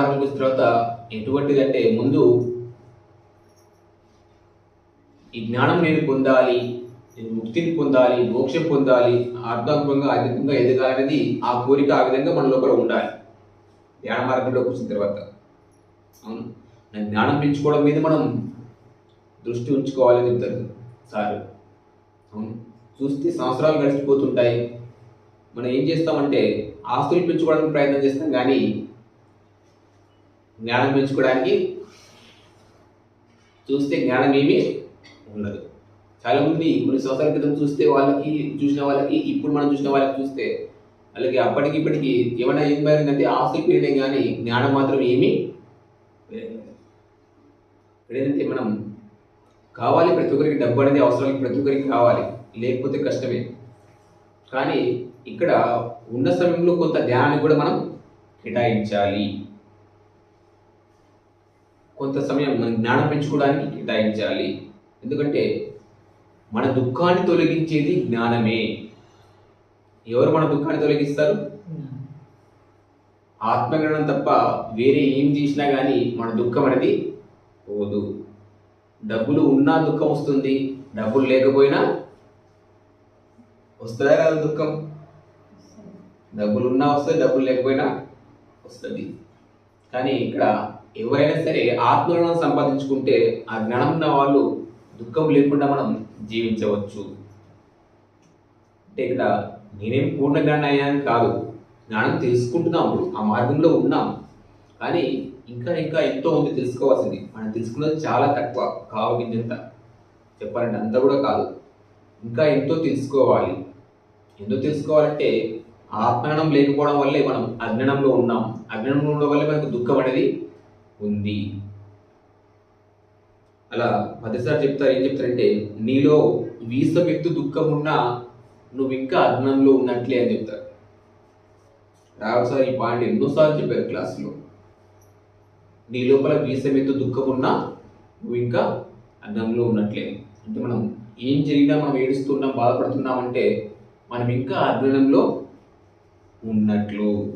మార్గంలోకి వచ్చిన తర్వాత ఎటువంటిది అంటే ముందు ఈ జ్ఞానం నేను పొందాలి నేను ముక్తిని పొందాలి మోక్షం పొందాలి ఆధ్యాత్మికంగా ఆధ్యాత్మికంగా ఎదగాలనేది ఆ కోరిక ఆ విధంగా మన లోపల ఉండాలి. ధ్యాన మార్గంలోకి వచ్చిన తర్వాత. అవును? జ్ఞానం పెంచుకోవడం మీద మనం దృష్టి ఉంచుకోవాలని చెప్తారు. సార్. అవును? చూస్తే సంవత్సరాలు గడిచిపోతుంటాయి. మనం ఏం చేస్తామంటే ఆస్తులు పెంచుకోవడానికి ప్రయత్నం చేస్తాం కానీ జ్ఞానం పెంచుకోవడానికి చూస్తే జ్ఞానం ఏమీ ఉండదు. చాలా మంది కొన్ని సంవత్సరాల క్రితం చూస్తే వాళ్ళకి చూసిన వాళ్ళకి ఇప్పుడు మనం చూసిన వాళ్ళకి చూస్తే వాళ్ళకి అప్పటికి ఇప్పటికి ఏమైనా ఏం మారిందంటే ఆస్తి పెరిగినాయి కానీ జ్ఞానం మాత్రం ఏమీ పెరగలేదు. ఏంటంటే మనం కావాలి ప్రతి ఒక్కరికి డబ్బు అనేది అవసరానికి ప్రతి ఒక్కరికి కావాలి లేకపోతే కష్టమే. కానీ ఇక్కడ ఉన్న సమయంలో కొంత ధ్యానాన్ని కూడా మనం కేటాయించాలి. కొంత సమయం మన జ్ఞానం పెంచుకోవడానికి కేటాయించాలి. ఎందుకంటే మన దుఃఖాన్ని తొలగించేది జ్ఞానమే. ఎవరు మన దుఃఖాన్ని తొలగిస్తారు? ఆత్మజ్ఞానం తప్ప వేరే ఏం చేసినా కానీ మన దుఃఖం అనేది పోదు. డబ్బులు ఉన్నా దుఃఖం వస్తుంది. డబ్బులు లేకపోయినా వస్తుందా కదా దుఃఖం? డబ్బులు ఉన్నా వస్తుంది డబ్బులు లేకపోయినా వస్తుంది. కానీ ఇక్కడ ఎవరైనా సరే ఆత్మజ్ఞానం సంపాదించుకుంటే ఆ జ్ఞానం ఉన్న వాళ్ళు దుఃఖం లేకుండా మనం జీవించవచ్చు. అంటే ఇక్కడ నేనేం పూర్ణ జ్ఞానం అయ్యాను కాదు. జ్ఞానం తెలుసుకుంటున్నాం ఇప్పుడు ఆ మార్గంలో ఉన్నాం. కానీ ఇంకా ఇంకా ఎంతో ఉంది తెలుసుకోవాల్సింది. మనం తెలుసుకున్నది చాలా తక్కువ. కావగింజంత చెప్పాలంటే అంత కూడా కాదు. ఇంకా ఎంతో తెలుసుకోవాలి. ఎంతో తెలుసుకోవాలంటే ఆత్మజ్ఞానం లేకపోవడం వల్లే మనం అజ్ఞానంలో ఉన్నాం. అజ్ఞానంలో ఉండడం వల్లే మనకు దుఃఖం అనేది ఉంది. అలా మొదటిసారి చెప్తారు ఏం చెప్తారంటే నీలో వీసమెత్తు దుఃఖం ఉన్నా నువ్వు ఇంకా అజ్ఞానంలో ఉన్నట్లే అని చెప్తారు. రావసారి ఈ పాయింట్ ఎన్నోసార్లు చెప్పారు క్లాసులో. నీ లోపల వీసమెత్తు దుఃఖం ఉన్నా నువ్వు ఇంకా అజ్ఞానంలో ఉన్నట్లే. అంటే మనం ఏం జరిగినా మనం ఏడుస్తున్నాం బాధపడుతున్నాం అంటే మనం ఇంకా అజ్ఞానంలో ఉన్నట్లు.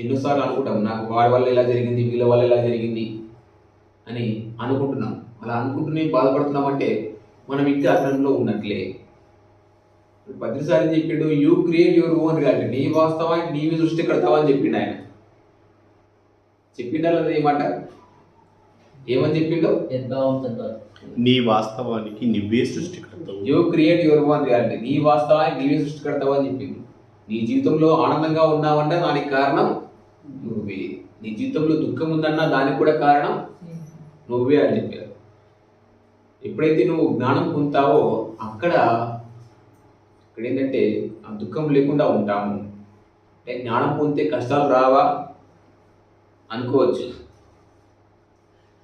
ఎన్నోసార్లు అనుకుంటాం నాకు వాడి వల్ల ఇలా జరిగింది వీళ్ళ వల్ల ఇలా జరిగింది అని అనుకుంటున్నాం. అలా అనుకుంటూనే బాధపడుతున్నాం అంటే మనం ఇంకా అజ్ఞానంలో ఉన్నట్లే. భద్రసారి చెప్పిండు you create your own reality నీ వాస్తవానికి నీవి దృష్టి కడతావా అని చెప్పిండు ఆయన. చెప్పిండా లేదా ఏమాట ఏమని చెప్పిండు? నీ వాస్తవానికి నువ్వే సృష్టికర్తవు you create your own reality నీ వాస్తవానికి నీవే సృష్టికర్తావా అని చెప్పింది నీ జీవితంలో ఆనందంగా ఉన్నావంటే దానికి కారణం నువ్వే. నీ జీవితంలో దుఃఖం ఉందన్నా దానికి కూడా కారణం నువ్వే అని చెప్పారు. ఎప్పుడైతే నువ్వు జ్ఞానం పొందుతావో అక్కడ ఇక్కడ ఏంటంటే ఆ దుఃఖం లేకుండా ఉంటాము. అంటే జ్ఞానం పొందితే కష్టాలు రావా? అనుకోవచ్చు.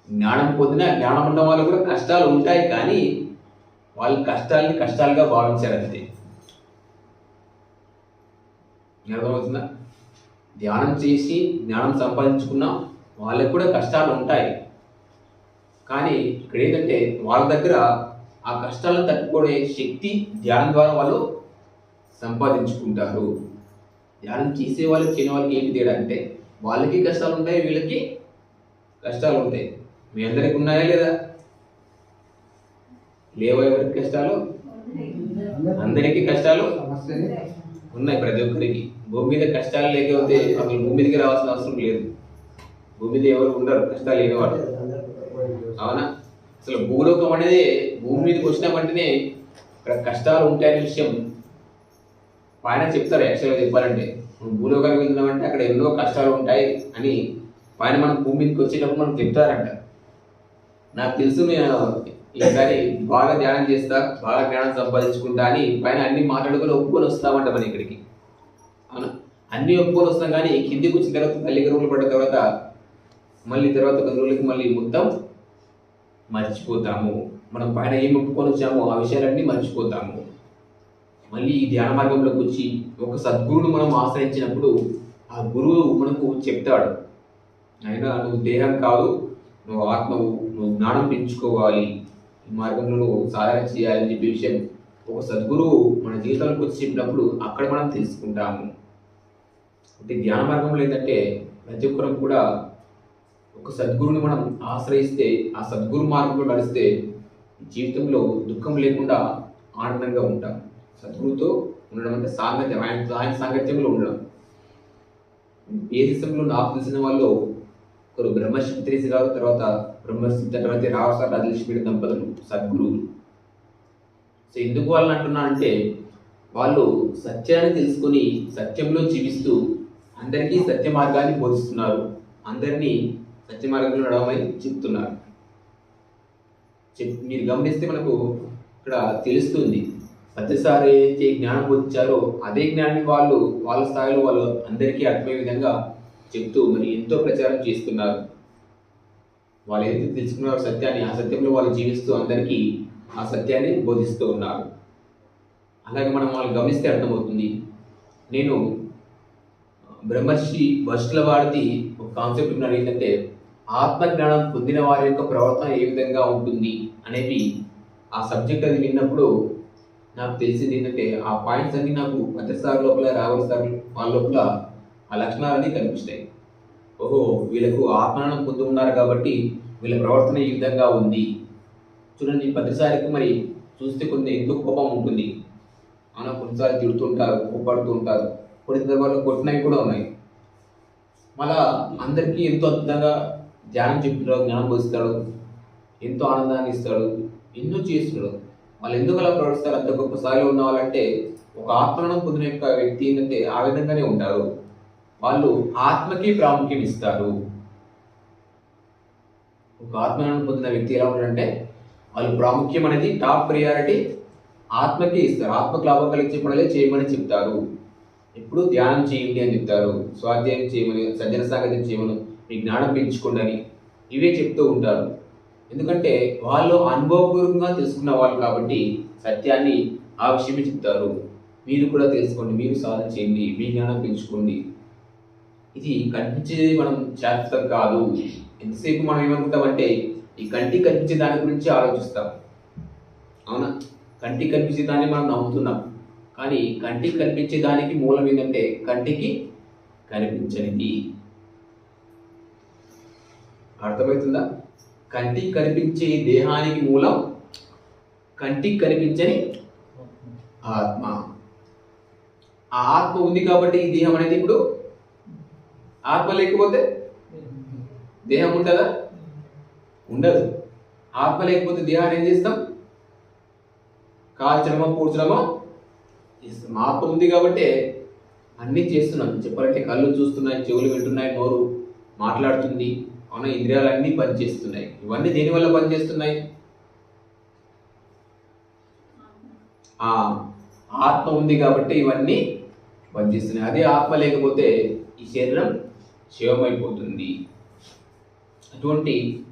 జ్ఞానం పొందిన జ్ఞానం ఉన్న వాళ్ళు కూడా కష్టాలు ఉంటాయి కానీ వాళ్ళ కష్టాలని కష్టాలుగా భావించారు అంతే. అర్థమవుతుందా? ధ్యానం చేసి జ్ఞానం సంపాదించుకున్నా వాళ్ళకి కూడా కష్టాలు ఉంటాయి. కానీ ఇక్కడ ఏంటంటే వాళ్ళ దగ్గర ఆ కష్టాలను తట్టుకునే శక్తి ధ్యానం ద్వారా వాళ్ళు సంపాదించుకుంటారు. ధ్యానం చేసే వాళ్ళకి చేయని వాళ్ళకి ఏంటి తేడా అంటే వాళ్ళకి కష్టాలు ఉంటాయి వీళ్ళకి కష్టాలు ఉంటాయి. మీ అందరికి ఉన్నాయా లేదా? లేవా ఎవరికి కష్టాలు? అందరికీ. కష్టాలు ఉన్నాయి ప్రతి ఒక్కరికి. భూమి మీద కష్టాలు లేకపోతే అసలు భూమి మీదకి రావాల్సిన అవసరం లేదు. భూమి మీద ఎవరు ఉండరు కష్టాలు లేనివాడు అవునా? అసలు భూలోకం అనేది భూమి మీదకి వచ్చినామంటేనే ఇక్కడ కష్టాలు ఉంటాయనే విషయం పైన చెప్తారు యాక్చువల్గా చెప్పాలంటే. మనం భూలోకానికి వెళ్తున్నామంటే అక్కడ ఎన్నో కష్టాలు ఉంటాయి అని పైన మనం భూమి మీదకి వచ్చేటప్పుడు మనం చెప్తారంట. నాకు తెలుసు నేను ఈసారి బాగా ధ్యానం చేస్తా బాగా జ్ఞానం సంపాదించుకుంటా అని పైన అన్ని మాట్లాడుకొని ఒప్పుకొని వస్తామంట మన ఇక్కడికి. అన్ని ఒప్పుకొని వస్తాం కానీ కిందికి వచ్చిన తర్వాత తల్లి గరువులు పడ్డ తర్వాత మళ్ళీ తర్వాత కొన్ని రోజులకి మళ్ళీ మొత్తం మర్చిపోతాము. మనం పైన ఏం ఒప్పుకొని వచ్చామో ఆ విషయాలన్నీ మర్చిపోతాము. మళ్ళీ ఈ ధ్యాన మార్గంలోకి వచ్చి ఒక సద్గురువును మనం ఆశ్రయించినప్పుడు ఆ గురువు మనకు చెప్తాడు అయినా నువ్వు దేహం కాదు నువ్వు ఆత్మవు నువ్వు జ్ఞానం పెంచుకోవాలి. ఈ మార్గంలో నువ్వు సాధన చేయాలని చెప్పే విషయం. ఒక సద్గురువు మన జీవితంలోకి వచ్చి చెప్పినప్పుడు అక్కడ మనం తెలుసుకుంటాము. అంటే ధ్యాన మార్గంలో ఏంటంటే ప్రతి ఒక్కరం కూడా ఒక సద్గురుని మనం ఆశ్రయిస్తే ఆ సద్గురు మార్గంలో నడిస్తే జీవితంలో దుఃఖం లేకుండా ఆనందంగా ఉంటాం. సద్గురుతో ఉండడం అంటే సాంగత్యం ఆయన ఆయన సాంగత్యంలో ఉండడం. ఏ దేశంలో నాకు తెలిసిన వాళ్ళు ఒకరు బ్రహ్మశక్తిరేసి గారు తర్వాత బ్రహ్మశ్రీ తర్వాత రావసారి రాజలక్ష్మి దంపతులు సద్గురువులు సో ఎందుకు వాళ్ళని అంటున్నా అంటే వాళ్ళు సత్యాన్ని తెలుసుకొని సత్యంలో జీవిస్తూ అందరికీ సత్య మార్గాన్ని బోధిస్తున్నారు. అందరినీ సత్య మార్గంలో నడవమని చెప్తున్నారు. చెప్ మీరు గమనిస్తే మనకు ఇక్కడ తెలుస్తుంది. ప్రతిసారి ఏ జ్ఞానం బోధించారో అదే జ్ఞానాన్ని వాళ్ళు వాళ్ళ స్థాయిలో వాళ్ళు అందరికీ అర్థమయ్యే విధంగా చెప్తూ మరి ఎంతో ప్రచారం చేస్తున్నారు. వాళ్ళు ఏదైతే తెలుసుకున్నారో సత్యాన్ని ఆ సత్యంలో వాళ్ళు జీవిస్తూ అందరికీ ఆ సత్యాన్ని బోధిస్తూ ఉన్నారు. అలాగే మనం వాళ్ళు గమనిస్తే అర్థమవుతుంది. నేను బ్రహ్మర్షి వష్ల వాడిది ఒక కాన్సెప్ట్ ఉన్నాడు ఏంటంటే ఆత్మజ్ఞానం పొందిన వారి యొక్క ప్రవర్తన ఏ విధంగా ఉంటుంది అనేవి ఆ సబ్జెక్ట్ అది విన్నప్పుడు నాకు తెలిసింది ఏంటంటే ఆ పాయింట్స్ అన్ని నాకు పత్రి లోపల రాహుల్ సార్ వాళ్ళ లోపల ఆ లక్షణాలన్నీ కనిపిస్తాయి. ఓహో వీళ్ళకు ఆత్మజ్ఞానం పొంది ఉన్నారు కాబట్టి వీళ్ళ ప్రవర్తన ఈ విధంగా ఉంది. చూడండి ప్రతిసారికి మరి చూస్తే కొంత ఎందుకు కోపం ఉంటుంది. మనం కొన్నిసార్లు తిడుతుంటారు కోపడుతూ ఉంటారు. కొన్ని వాళ్ళు కొట్టినవి కూడా ఉన్నాయి. మళ్ళా అందరికీ ఎంతో అద్భుతంగా ధ్యానం చెప్తాడు జ్ఞానం పోస్తాడు ఎంతో ఆనందాన్ని ఇస్తాడు ఎన్నో చేస్తున్నాడు. వాళ్ళు ఎందుకు అలా ప్రవర్తిస్తారు? అంత గొప్ప స్థాయిలో ఉన్న వాళ్ళంటే ఒక ఆత్మను పొందిన యొక్క వ్యక్తి ఏంటంటే ఆ విధంగానే ఉంటారు. వాళ్ళు ఆత్మకి ప్రాముఖ్యం ఇస్తారు. ఒక ఆత్మను పొందిన వ్యక్తి ఎలా ఉంటారంటే వాళ్ళు ప్రాముఖ్యం అనేది టాప్ ప్రియారిటీ ఆత్మకి ఇస్తారు. ఆత్మకు లాభం కలిగించే పనులే చేయమని చెప్తారు. ఎప్పుడు ధ్యానం చేయండి అని చెప్తారు. స్వాధ్యాయం చేయమని సజ్జన సాగతం చేయమని మీ జ్ఞానం పెంచుకోండి అని ఇవే చెప్తూ ఉంటారు. ఎందుకంటే వాళ్ళు అనుభవపూర్వకంగా తెలుసుకున్న వాళ్ళు కాబట్టి సత్యాన్ని ఆ విషయమే చెప్తారు. మీరు కూడా తెలుసుకోండి మీరు సాధన చేయండి మీ జ్ఞానం పెంచుకోండి. ఇది కనిపించేది మనం శాశ్వతం కాదు. ఎంతసేపు మనం ఏమనుకుంటామంటే ఈ కంటి కనిపించే దాని గురించి ఆలోచిస్తాం. అవునా? కంటి కనిపించే దాన్ని మనం నమ్ముతున్నాం. కానీ కంటికి కనిపించే దానికి మూలం ఏంటంటే కంటికి కనిపించనిది. అర్థమవుతుందా? కంటికి కనిపించే దేహానికి మూలం కంటికి కనిపించని ఆత్మ. ఆ ఆత్మ ఉంది కాబట్టి ఈ దేహం అనేది ఇప్పుడు ఆత్మ లేకపోతే దేహం ఉంటుందా? ఉండదు. ఆత్మ లేకపోతే దేహాన్ని ఏం చేస్తాం? కాల్చడమో కూర్చడమో మాకు ఆత్మ ఉంది కాబట్టి అన్నీ చేస్తున్నాం. చెప్పాలంటే కళ్ళు చూస్తున్నాయి చెవులు వింటున్నాయి నోరు మాట్లాడుతుంది. అవున? ఇంద్రియాలు అన్నీ పనిచేస్తున్నాయి. ఇవన్నీ దేనివల్ల పనిచేస్తున్నాయి? ఆ ఆత్మ ఉంది కాబట్టి ఇవన్నీ పనిచేస్తున్నాయి. అదే ఆత్మ లేకపోతే ఈ శరీరం శివమైపోతుంది అటువంటి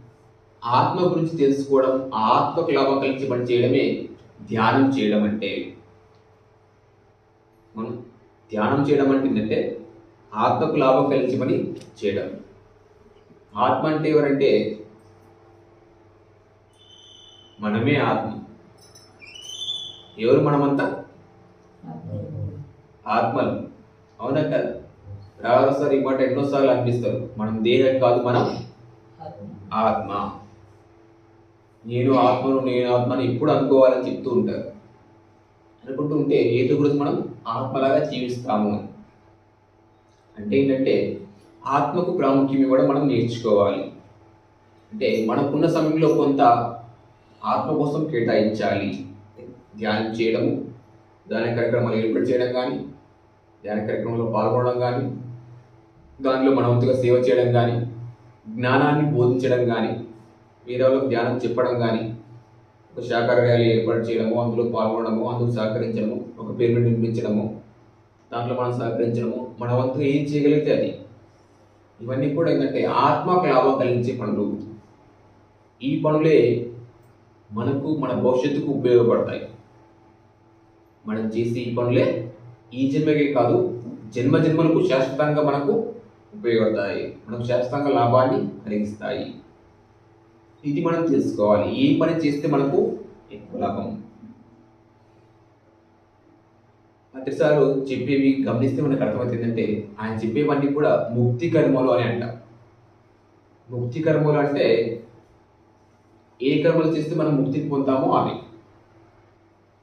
ఆత్మ గురించి తెలుసుకోవడం ఆత్మ ఆత్మకు లాభం కలిగించి పని చేయడమే ధ్యానం చేయడం అంటే. మనం ధ్యానం చేయడం అంటే ఏంటంటే ఆత్మకు లాభం కలిగించి పని చేయడం. ఆత్మ అంటే ఎవరంటే మనమే ఆత్మ. ఎవరు మనమంతా? ఆత్మలు. అవునా కదా? రావాలి సార్ ఈ మాట ఎన్నోసార్లు అనిపిస్తారు. మనం దేహం కాదు మనం ఆత్మ. నేను ఆత్మను నేను ఆత్మను ఎప్పుడు అనుకోవాలని చెప్తూ ఉంటారు. అనుకుంటూ ఉంటే ఏదో గురించి మనం ఆత్మలాగా జీవిస్తాము. అని అంటే ఏంటంటే ఆత్మకు ప్రాముఖ్యం ఇవ్వడం మనం నేర్చుకోవాలి. అంటే మనకున్న సమయంలో కొంత ఆత్మ కోసం కేటాయించాలి. ధ్యానం చేయడము ధ్యాన కార్యక్రమాలు ఏర్పాటు చేయడం కానీ ధ్యాన కార్యక్రమంలో పాల్గొనడం కానీ దానిలో మన వంతుగా సేవ చేయడం కానీ జ్ఞానాన్ని బోధించడం కానీ వేరే వాళ్ళకు ధ్యానం చెప్పడం కానీ శాఖ ర్యాలీ ఏర్పాటు చేయడము అందులో పాల్గొనడము అందుకు సహకరించడము ఒక పేమెంట్ నిర్మించడము దాంట్లో మనం సహకరించడము. మన వంతు ఏం చేయగలిగితే అది. ఇవన్నీ కూడా ఏంటంటే ఆత్మకు లాభం కలిగించే పనులు. ఈ పనులే మనకు మన భవిష్యత్తుకు ఉపయోగపడతాయి. మనం చేసే ఈ పనులే ఈ జన్మకే కాదు జన్మ జన్మలకు శాశ్వతంగా మనకు ఉపయోగపడతాయి. మనకు శాశ్వతంగా లాభాన్ని కలిగిస్తాయి. ఇది మనం తెలుసుకోవాలి ఏ పని చేస్తే మనకు ఎక్కువ లాభం? ప్రతిసారు చెప్పేవి గమనిస్తే మనకు అర్థమవుతుంది ఏంటంటే ఆయన చెప్పేవన్నీ కూడా ముక్తి కర్మలు అని అంట. ముక్తి కర్మలు అంటే ఏ కర్మలు చేస్తే మనం ముక్తిని పొందుతామో అవి.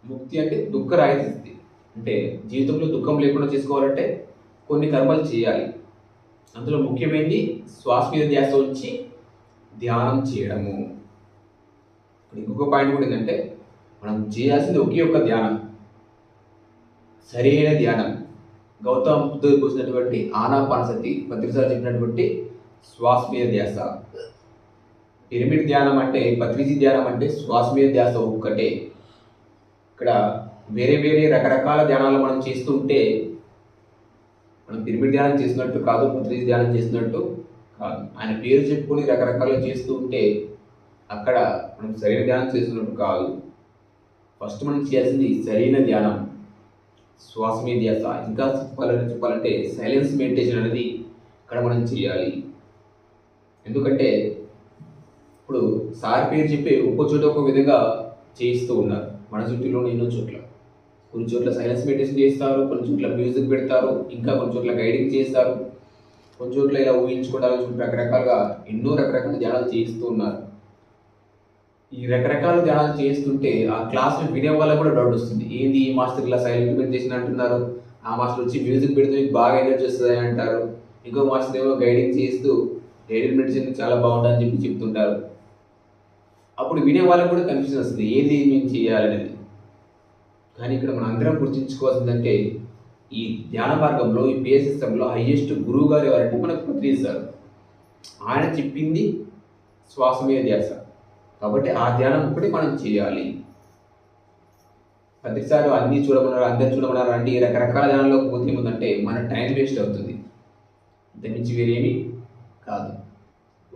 ముక్తి అంటే దుఃఖ రాహితి అంటే జీవితంలో దుఃఖం లేకుండా చేసుకోవాలంటే కొన్ని కర్మలు చేయాలి. అందులో ముఖ్యమైనది శ్వాస మీద ధ్యాస ఉంచి ధ్యానం చేయడము. ఇక్కడ ఇంకొక పాయింట్ కూడా ఏంటంటే మనం చేయాల్సింది ఒకే ఒక్క ధ్యానం. సరైన ధ్యానం. గౌతమ బుద్ధుడు కూర్చున్నటువంటి ఆనాపానసతి భద్రసారి చెప్పినటువంటి శ్వాస మీద ధ్యాస. పిరమిడ్ ధ్యానం అంటే పత్రిజీ ధ్యానం అంటే శ్వాస మీద ధ్యాస ఒక్కటే. ఇక్కడ వేరే వేరే రకరకాల ధ్యానాలు మనం చేస్తుంటే మనం పిరమిడ్ ధ్యానం చేసినట్టు కాదు పత్రిజీ ధ్యానం చేసినట్టు కాదు. ఆయన పేరు చెప్పుకొని రకరకాలుగా చేస్తూ ఉంటే అక్కడ మనం సరైన ధ్యానం చేస్తున్నట్టు కాదు. ఫస్ట్ మనం చేయాల్సింది సరైన ధ్యానం. శ్వాస మీద ధ్యాస ఇంకా చెప్పాలని చెప్పాలంటే సైలెన్స్ మెడిటేషన్ అనేది ఇక్కడ మనం చేయాలి. ఎందుకంటే ఇప్పుడు సార్ పేరు చెప్పి ఒక్కో చోట ఒక్కో విధంగా చేయిస్తూ ఉన్నారు. మన చుట్టూలో ఎన్నో చోట్ల. కొన్ని చోట్ల సైలెన్స్ మెడిటేషన్ చేస్తారు కొన్ని చోట్ల మ్యూజిక్ పెడతారు ఇంకా కొన్ని చోట్ల గైడింగ్ చేస్తారు. కొన్ని ఇలా ఊహించుకోవడానికి చోట్ల రకరకాలుగా ఎన్నో రకరకాల ధ్యానాలు చేయిస్తూ ఉన్నారు. ఈ రకరకాల ధ్యానాలు చేస్తుంటే ఆ క్లాసులు వినే వల్ల కూడా డౌట్ వస్తుంది. ఏంది ఈ మాస్టర్ ఇలా సైలెంట్ మెడిటేషన్ అంటున్నారు? ఆ మాస్టర్ వచ్చి మ్యూజిక్ పెడితే మీకు బాగా ఎనర్జీ వస్తుంది అంటారు. ఇంకో మాస్టర్ ఏమో గైడింగ్ చేస్తూ గైడెడ్ మెడిటేషన్ చాలా బాగుంటుందని చెప్పి చెప్తుంటారు. అప్పుడు వినే వాళ్ళకి కూడా కన్ఫ్యూజన్ వస్తుంది. ఏది మేము చేయాలనేది? కానీ ఇక్కడ మనం అందరం గుర్తించుకోవాల్సిందంటే ఈ ధ్యాన మార్గంలో ఈ పిఎస్ సిస్టంలో గురువు గారు ఎవరంటే మనకు పత్రిస్తారు ఆయన చెప్పింది శ్వాస మీద ధ్యాస. కాబట్టి ఆ ధ్యానం ఒకటి మనం చేయాలి. ప్రతిసారి అన్నీ చూడమన్నారు అందరు చూడమన్నారు అంటే ఈ రకరకాల ధ్యానంలో పోతే ఏముందంటే మన టైం వేస్ట్ అవుతుంది. అంతమించి వేరేమి కాదు.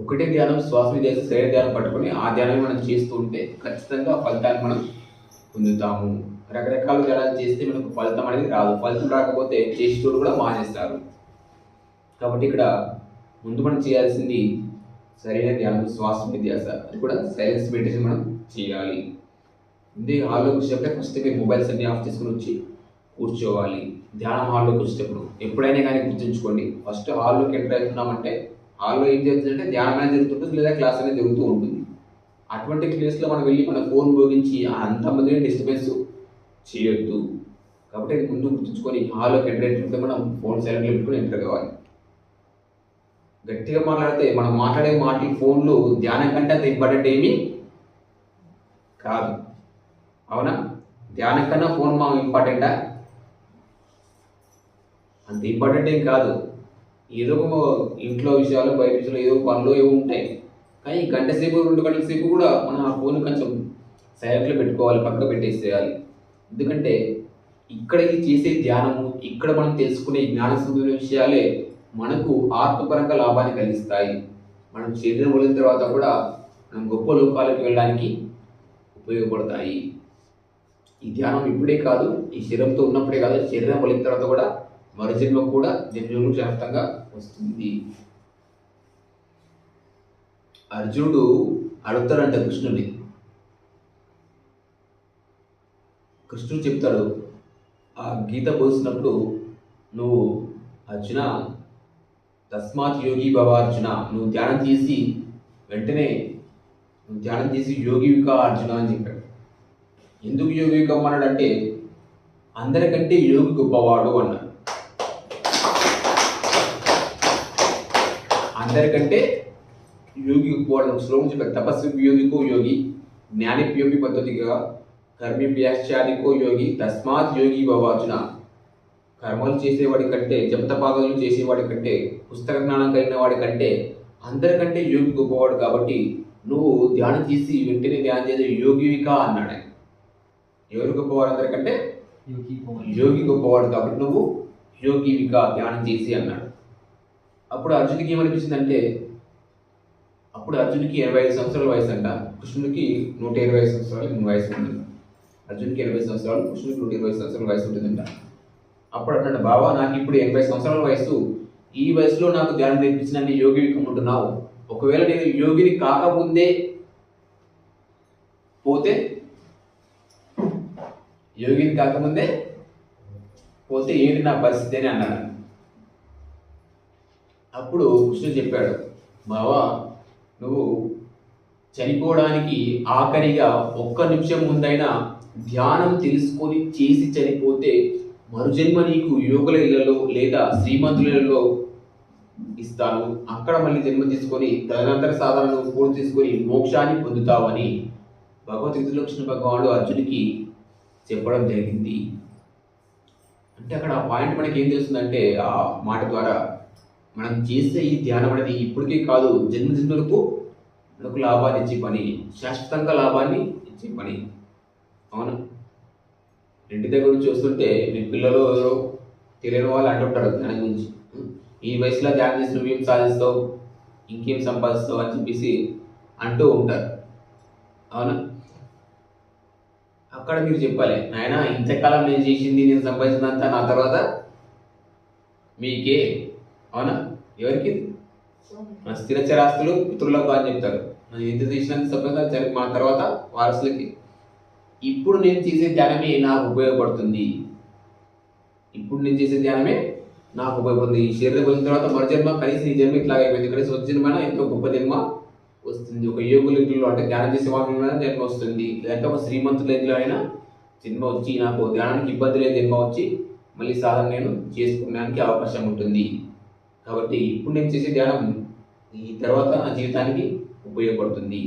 ఒకటే ధ్యానం శ్వాస మీద ధ్యాస శరీర ధ్యానం పట్టుకొని ఆ ధ్యానం మనం చేస్తూ ఉంటే ఖచ్చితంగా ఫలితాన్ని మనం పొందుతాము. రకరకాల ధ్యానాలు చేస్తే మనకు ఫలితం అనేది రాదు. ఫలితం రాకపోతే చేసేటోడు కూడా మానేస్తారు. కాబట్టి ఇక్కడ ముందు మనం చేయాల్సింది సరైన ధ్యానం శ్వాస మీద ధ్యాస అది కూడా సైలెన్స్ మెడిటేషన్ మనం చేయాలి. ఇది హాల్లోకి వచ్చేటప్పుడే ఫస్ట్ మీరు మొబైల్స్ అన్ని ఆఫ్ చేసుకుని వచ్చి కూర్చోవాలి. ధ్యానం హాల్లోకి వచ్చేటప్పుడు ఎప్పుడైనా కానీ గుర్తుంచుకోండి. ఫస్ట్ హాల్లోకి ఎంటర్ అవుతున్నామంటే హాల్లో ఏం జరుగుతుందంటే ధ్యానం అనేది జరుగుతుంటుంది లేదా క్లాస్ అనేది జరుగుతూ ఉంటుంది. అటువంటి ప్లేస్లో మనం వెళ్ళి మన ఫోన్ ఉపయోగించి అంతమందిని డిస్టర్బెన్స్ చేయొద్దు. కాబట్టి అది ముందు గుర్తుంచుకొని హాల్లోకి ఎంటర్ అయినట్టు మనం ఫోన్ సైలెంట్లో పెట్టుకుని ఎంటర్ కావాలి. గట్టిగా మాట్లాడితే మనం మాట్లాడే మాటలు ఫోన్లు ధ్యానం కంటే అంత ఇంపార్టెంట్ ఏమీ కాదు. అవునా? ధ్యానం కన్నా ఫోన్ మా ఇంపార్టెంటా? అంత ఇంపార్టెంట్ ఏం కాదు. ఏదో ఒక ఇంట్లో విషయాలు బయట విషయాలు ఏదో పనులు ఏవో ఉంటాయి. కానీ గంట సేపు రెండు గంటల సేపు కూడా మనం ఆ ఫోన్ కొంచెం సైలెంట్లో పెట్టుకోవాలి పక్కన పెట్టేసేయాలి. ఎందుకంటే ఇక్కడ ఇది చేసే ధ్యానము ఇక్కడ మనం తెలుసుకునే జ్ఞాన సంబంధమైన విషయాలే మనకు ఆత్మపరంగా లాభాన్ని కలిగిస్తాయి. మనం శరీరం వదిలిన తర్వాత కూడా మనం గొప్ప లోకాలకు వెళ్ళడానికి ఉపయోగపడతాయి. ఈ ధ్యానం ఇప్పుడే కాదు ఈ శరీరంతో ఉన్నప్పుడే కాదు శరీరం వదిలిన తర్వాత కూడా మరు జన్మ కూడా జన్మలు శాస్త్రంగా వస్తుంది. అర్జునుడు అడుగుతాడంట కృష్ణుడిని కృష్ణుడు చెప్తాడు ఆ గీత బోధిస్తున్నప్పుడు నువ్వు అర్జున తస్మాత్ యోగి భవ అర్జున నువ్వు ధ్యానం చేసి వెంటనే నువ్వు ధ్యానం చేసి యోగివిక అర్జున అని చెప్పాడు. ఎందుకు యోగివిక అన్నాడంటే అందరికంటే యోగి గొప్పవాడు అన్నాడు. అందరికంటే యోగి గొప్పవాడు శ్లోకం చెప్పాడు. తపస్సు యోగికో యోగి జ్ఞాని యోగి పద్ధతిగా కర్మి వ్యాఖ్యానికో యోగి తస్మాత్ యోగి భవ అర్జున కర్మలు చేసేవాడి కంటే జపతపాదలు చేసేవాడి కంటే పుస్తక జ్ఞానం కలిగిన వాడి కంటే అందరికంటే యోగి గొప్పవాడు కాబట్టి నువ్వు ధ్యానం చేసి వెంటనే ధ్యానం చేసే యోగివిక అన్నాడు. ఆయన ఎవరు గొప్పవాడు అందరికంటే? యోగి గొప్పవాడు. కాబట్టి నువ్వు యోగివిక ధ్యానం చేసి అన్నాడు. అప్పుడు అర్జునికి ఏమనిపించిందంటే అప్పుడు అర్జునికి ఎనభై ఐదు సంవత్సరాల వయసు అంట. కృష్ణుడికి నూట ఇరవై ఐదు సంవత్సరాల వయసు ఉంటుంది అర్జున్కి ఎనభై సంవత్సరాలు కృష్ణుడికి నూట ఇరవై సంవత్సరాల వయసు ఉంటుందంట. అప్పుడు అన్నాడు బాబా నాకు ఇప్పుడు ఎనభై సంవత్సరాల వయసు. ఈ వయసులో నాకు ధ్యానం నేర్పించిన నీ యోగి ఉంటున్నావు. ఒకవేళ నేను యోగిని కాకముందే పోతే యోగిని కాకముందే పోతే ఏంటి నా పరిస్థితి అని అన్నాడు. అప్పుడు కృష్ణుడు చెప్పాడు బావా నువ్వు చనిపోవడానికి ఆఖరిగా ఒక్క నిమిషం ముందైనా ధ్యానం తెలుసుకొని చేసి చనిపోతే మరుజన్మ నీకు యోగుల ఇళ్ళలో లేదా శ్రీమంతులలో ఇస్తాను. అక్కడ మళ్ళీ జన్మ తీసుకొని తదనంతర సాధనను పూర్తి తీసుకొని మోక్షాన్ని పొందుతావని భగవద్గీతలో కృష్ణ భగవానుడు అర్జునికి చెప్పడం జరిగింది. అంటే అక్కడ ఆ పాయింట్ మనకి ఏం తెలుస్తుందంటే ఆ మాట ద్వారా మనం చేసే ఈ ధ్యానం అనేది ఇప్పటికే కాదు జన్మ జన్మలకు మనకు లాభాన్ని ఇచ్చే పని శాశ్వతంగా లాభాన్ని ఇచ్చే పని. అవునా. ఇంటి దగ్గర నుంచి వస్తుంటే మీ పిల్లలు ఎవరో తెలియని వాళ్ళు అంటుంటారు దాని గురించి. ఈ వయసులో ధ్యానం చేసి నువ్వేం సాధిస్తావు ఇంకేం సంపాదిస్తావు అని చెప్పేసి అంటూ ఉంటారు. అవునా? అక్కడ మీరు చెప్పాలి నాయన ఇంతకాలం నేను చేసింది నేను సంపాదించినంత నా తర్వాత మీకే. అవునా? ఎవరికి? మన స్థిర చరాస్తులు పితృలకు అని చెప్తారు. మనం ఎంత చేసినంత సంపాదించాలి మన తర్వాత వారసులకి. ఇప్పుడు నేను చేసే ధ్యానమే నాకు ఉపయోగపడుతుంది. ఇప్పుడు నేను చేసే ధ్యానమే నాకు ఉపయోగపడుతుంది. ఈ శరీరం వచ్చిన తర్వాత మరు జన్మ కనీసం ఈ జన్మ ఇట్లా అయిపోయింది. కనీసం వచ్చిన జన్మ ఎంతో గొప్ప జన్మ వస్తుంది. ఒక యోగుల ఇంట్లో అంటే ధ్యానం చేసే వాళ్ళ జన్మ వస్తుంది. లేదంటే ఒక శ్రీమంతుల ఇంట్లో అయినా జన్మ వచ్చి నాకు ధ్యానానికి ఇబ్బంది లేని జన్మ వచ్చి మళ్ళీ సాధన నేను చేసుకోవడానికి అవకాశం ఉంటుంది. కాబట్టి ఇప్పుడు నేను చేసే ధ్యానం ఈ తర్వాత నా జీవితానికి ఉపయోగపడుతుంది.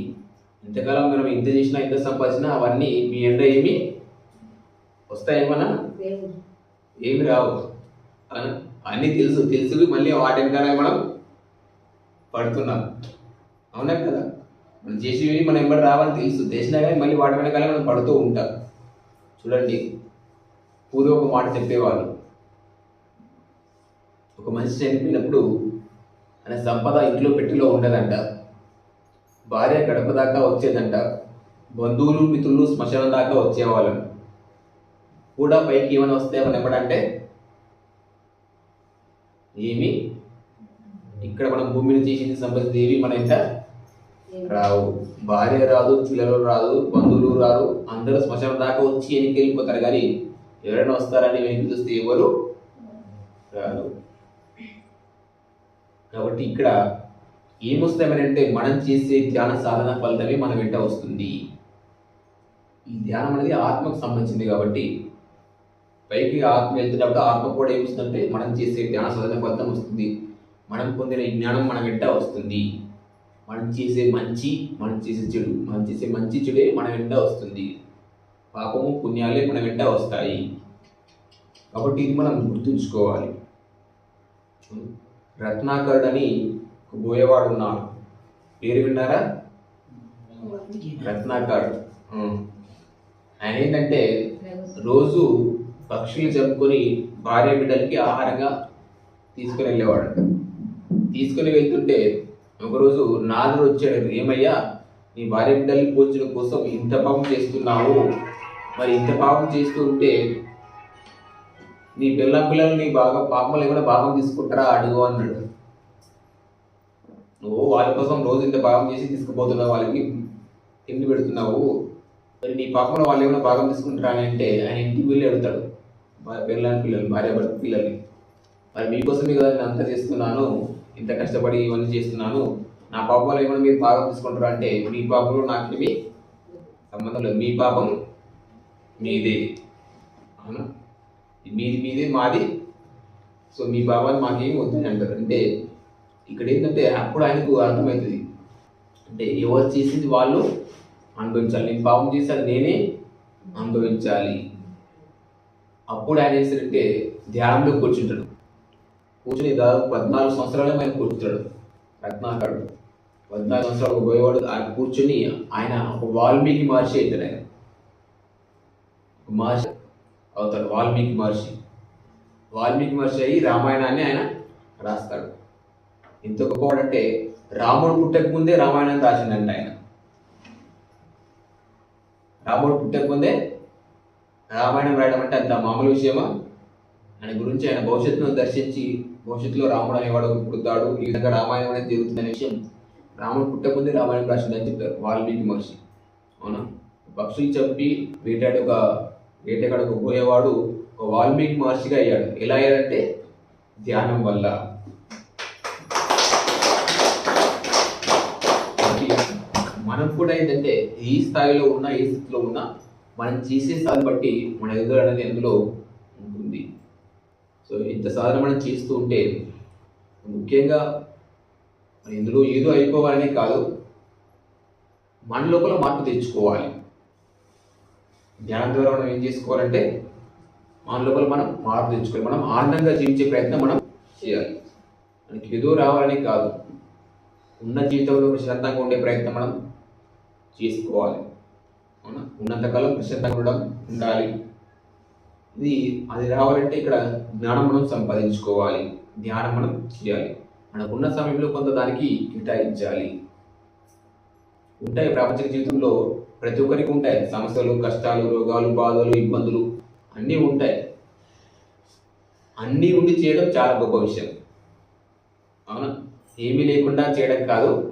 ఇంతకాలం మనం ఇంత చేసినా ఇంత సంపాదించినా అవన్నీ మీ ఎండ ఏమి వస్తాయేమన్నా ఏమి రావు. అన- అన్నీ తెలుసు. తెలుసు మళ్ళీ వాటి వెనకాల మనం పడుతున్నాం. అవునా కదా? మనం చేసేవి మనం ఎంబడి రావని తెలుసు. చేసినా కానీ మళ్ళీ వాటి వెనకాల మనం పడుతూ ఉంటాం. చూడండి. పూర్వం ఒక మాట చెప్పేవాళ్ళు ఒక మనిషి చనిపోయినప్పుడు ఆయన సంపద ఇంట్లో పెట్టిలో ఉండదంట. భార్య గడప దాకా వచ్చేదంట. బంధువులు మిత్రులు శ్మశానం దాకా వచ్చేవాళ్ళు. కూడా పైకి ఏమైనా వస్తే మనం ఎప్పుడంటే ఏమి? ఇక్కడ మనం భూమిని చేసింది సంపద ఏవి మన ఇంత రావు. భార్య రాదు పిల్లలు రాదు బంధువులు రారు. అందరూ శ్మశానం దాకా వచ్చి వెనక్కి వెళ్ళిపోతారు కానీ ఎవరైనా వస్తారని వెనక్కి చూస్తే ఎవరు రాదు కాబట్టి ఇక్కడ ఏమొస్తామనంటే మనం చేసే ధ్యాన సాధన ఫలితమే మన వెంట వస్తుంది. ఈ ధ్యానం అనేది ఆత్మకు సంబంధించింది కాబట్టి పైకి ఆత్మ వెళ్తున్నప్పుడు ఆత్మ కూడా ఏమొస్తుందంటే మనం చేసే ధ్యాన సాధన ఫలితం వస్తుంది. మనం పొందిన జ్ఞానం మన వెంట వస్తుంది. మనం చేసే మంచి మనం చేసే చెడు మనం చేసే మంచి చెడే మన వెంట వస్తుంది. పాపము పుణ్యాలే మన వెంట వస్తాయి. కాబట్టి ఇది మనం గుర్తుంచుకోవాలి. రత్నాకరుడు అని బోయేవాడు ఉన్నాడు పేరు విన్నారా? రత్నాకరుడు ఉం. ఆయన ఏంటంటే రోజు పక్షులు చంపుకొని భార్య బిడ్డలకి ఆహారంగా తీసుకుని వెళ్ళేవాడు. తీసుకుని వెళ్తుంటే ఒకరోజు నాదుడు వచ్చాడు ఏమయ్యా నీ భార్య బిడ్డల్ని పోల్చడం కోసం ఇంత పాపం చేస్తున్నావు. మరి ఇంత పాపం చేస్తూ ఉంటే నీ పిల్ల పిల్లలు నీ బాగా పాపం లేకుండా భాగం తీసుకుంటారా అడుగు అన్నాడు. నువ్వు వాళ్ళ కోసం రోజు ఇంత భాగం చేసి తీసుకుపోతున్నావు వాళ్ళకి తిండి పెడుతున్నావు. మరి నీ పాపంలో వాళ్ళు ఏమైనా భాగం తీసుకుంటారా అని అంటే ఆయన ఇంటికి వెళ్ళి అడుగుతాడు. భార్య పిల్లని పిల్లలు భార్య భర్త పిల్లల్ని. మరి మీకోసమే కదా నేను అంతా చేస్తున్నాను ఇంత కష్టపడి ఇవన్నీ చేస్తున్నాను. నా పాపంలో ఏమైనా మీరు భాగం తీసుకుంటారా అంటే మీ పాపంలో నాకు ఏమి సంబంధం లేదు. మీ పాపం మీదే. అవునా? మీది మీదే మాది. సో మీ పాపాన్ని మాకేం వద్దని అంటారు. అంటే ఇక్కడ ఏంటంటే అప్పుడు ఆయనకు అర్థమవుతుంది. అంటే ఎవరు చేసింది వాళ్ళు అనుభవించాలి. నేను పాపం చేశాను నేనే అనుభవించాలి. అప్పుడు ఆయన చేస్తాడంటే ధ్యానంలో కూర్చుంటాడు. కూర్చుని దాదాపు పద్నాలుగు సంవత్సరాలే ఆయన కూర్చుంటాడు. రత్నాకరుడు. పద్నాలుగు సంవత్సరాలు పోయేవాడు ఆయన కూర్చుని ఆయన ఒక వాల్మీకి మహర్షి అవుతాడు ఆయన. ఒక మహర్షి అవుతాడు వాల్మీకి మహర్షి. వాల్మీకి మహర్షి అయ్యి రామాయణాన్ని ఆయన రాస్తాడు. ఎంత గొప్పవాడంటే రాముడు పుట్టక ముందే రామాయణం రాసిందంట ఆయన. రాముడు పుట్టక ముందే రామాయణం రాయడం అంటే అంత మామూలు విషయమా? ఆయన గురించి ఆయన భవిష్యత్తును దర్శించి భవిష్యత్తులో రాముడు అనేవాడు పుడతాడు ఈ విధంగా రామాయణం అనేది జరుగుతుందనే విషయం రాముడు పుట్టకముందే రామాయణం రాసిందని చెప్తారు వాల్మీకి మహర్షి. అవునా? పక్షులు చంపి వేటాడు ఒక వేటగాడు పోయేవాడు ఒక వాల్మీకి మహర్షిగా అయ్యాడు. ఎలా అయ్యాడంటే ధ్యానం వల్ల. మనం కూడా ఏంటంటే ఈ స్థాయిలో ఉన్న ఈ స్థితిలో ఉన్నా మనం చేసే సాధన బట్టి మన ఎదురు అనేది అందులో ఉంటుంది. సో ఇంత సాధన మనం చేస్తూ ఉంటే ముఖ్యంగా మన ఇందులో ఏదో అయిపోవాలనే కాదు మన లోపల మార్పు తెచ్చుకోవాలి. ధ్యానం ద్వారా మనం ఏం చేసుకోవాలంటే మన లోపల మనం మార్పు తెచ్చుకోవాలి. మనం ఆనందంగా జీవించే ప్రయత్నం మనం చేయాలి. మనకి ఏదో రావాలని కాదు. ఉన్న జీవితంలో ప్రశాంతంగా ఉండే ప్రయత్నం మనం చేసుకోవాలి. అవునా? ఉన్నంతకాలం ప్రశాంతంగా ఉండడం ఉండాలి. ఇది అది రావాలంటే ఇక్కడ జ్ఞానం మనం సంపాదించుకోవాలి. ధ్యానం మనం చేయాలి. మనకున్న సమయంలో కొంత దానికి కేటాయించాలి. ఉంటాయి ప్రాపంచిక జీవితంలో ప్రతి ఒక్కరికి ఉంటాయి. సమస్యలు కష్టాలు రోగాలు బాధలు ఇబ్బందులు అన్నీ ఉంటాయి. అన్నీ ఉండి చేయడం చాలా గొప్ప విషయం. అవునా? ఏమీ లేకుండా చేయడం కాదు.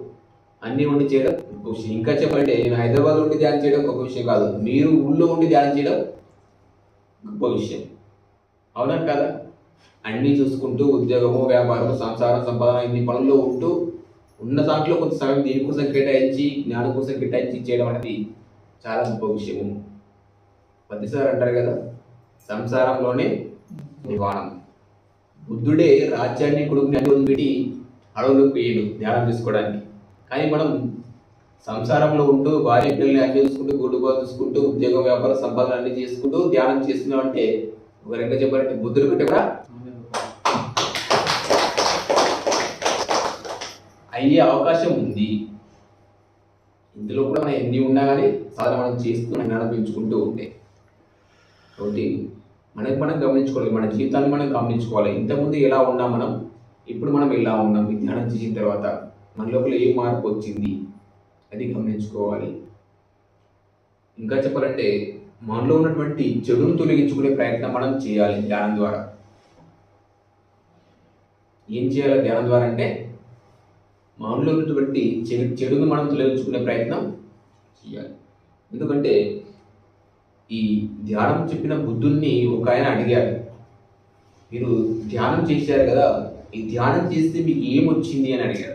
అన్నీ ఉండి చేయడం ఒక విషయం. ఇంకా చెప్పాలంటే నేను హైదరాబాద్ ఉండి ధ్యానం చేయడం ఒక విషయం కాదు. మీరు ఊళ్ళో ఉండి ధ్యానం చేయడం గొప్ప విషయం. అవునా కదా? అన్నీ చూసుకుంటూ ఉద్యోగము వ్యాపారము సంసారం సంపాదన ఇన్ని పనుల్లో ఉంటూ ఉన్న దాంట్లో కొంత సమయం దీనికోసం కేటాయించి జ్ఞానం కోసం కేటాయించి చేయడం అనేది చాలా గొప్ప విషయము. ప్రతిసారి అంటారు కదా సంసారంలోనే నిర్వాణం బుద్ధుడే రాజ్యాన్ని కొడుకుని అన్ని పెట్టి అడవులకు పోయాడు ధ్యానం చేసుకోవడానికి. కానీ మనం సంసారంలో ఉంటూ భార్య పిల్లల్ని అన్ని చూసుకుంటూ గుడ్డుగా చూసుకుంటూ ఉద్యోగం వ్యాపారం సంపాదన అన్ని చేసుకుంటూ ధ్యానం చేస్తున్నామంటే ఒక రెండు చెప్పాలంటే బుద్ధులు కంటే కూడా అయ్యే అవకాశం ఉంది. ఇందులో కూడా మనం ఎన్ని ఉన్నా కానీ సాధన మనం చేస్తూ నడిపించుకుంటూ ఉంటే. కాబట్టి మనకి మనం గమనించుకోవాలి మన జీవితాన్ని మనం గమనించుకోవాలి. ఇంతకుముందు ఎలా ఉన్నాం మనం? ఇప్పుడు మనం ఎలా ఉన్నాం? ధ్యానం చేసిన తర్వాత మన లోపల ఏ మార్పు వచ్చింది అది గమనించుకోవాలి. ఇంకా చెప్పాలంటే మనలో ఉన్నటువంటి చెడును తొలగించుకునే ప్రయత్నం మనం చేయాలి ధ్యానం ద్వారా. ఏం చేయాలి ధ్యానం ద్వారా అంటే మనలో ఉన్నటువంటి చెడు చెడును మనం తొలగించుకునే ప్రయత్నం చేయాలి. ఎందుకంటే ఈ ధ్యానం చెప్పిన బుద్ధుణ్ణి ఒక ఆయన అడిగాడు. మీరు ధ్యానం చేశారు కదా ఈ ధ్యానం చేస్తే మీకు ఏమొచ్చింది అని అడిగారు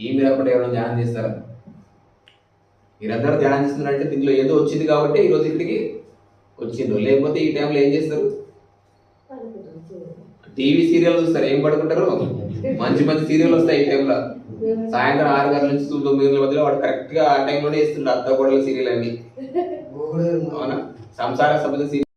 ఏమి రాకుండా ఎవరైనా ధ్యానం చేస్తారా? మీరందరూ ధ్యానం చేస్తున్నారంటే దీంట్లో ఏదో వచ్చింది కాబట్టి ఈరోజు ఇక్కడికి వచ్చిండ్రు. లేకపోతే ఈ టైంలో ఏం చేస్తారు? టీవీ సీరియల్ చూస్తారు. ఏం పడుకుంటారు? మంచి మంచి సీరియల్ వస్తాయి ఈ టైంలో సాయంత్రం ఆరు గంటల నుంచి తొమ్మిది గంటల మధ్యలో వాడు కరెక్ట్గా ఆ టైంలోనే ఇస్తుండ్రు అత్త గొడవల సీరియల్ అన్ని. అవునా? సంసార సంబంధ సీరియల్.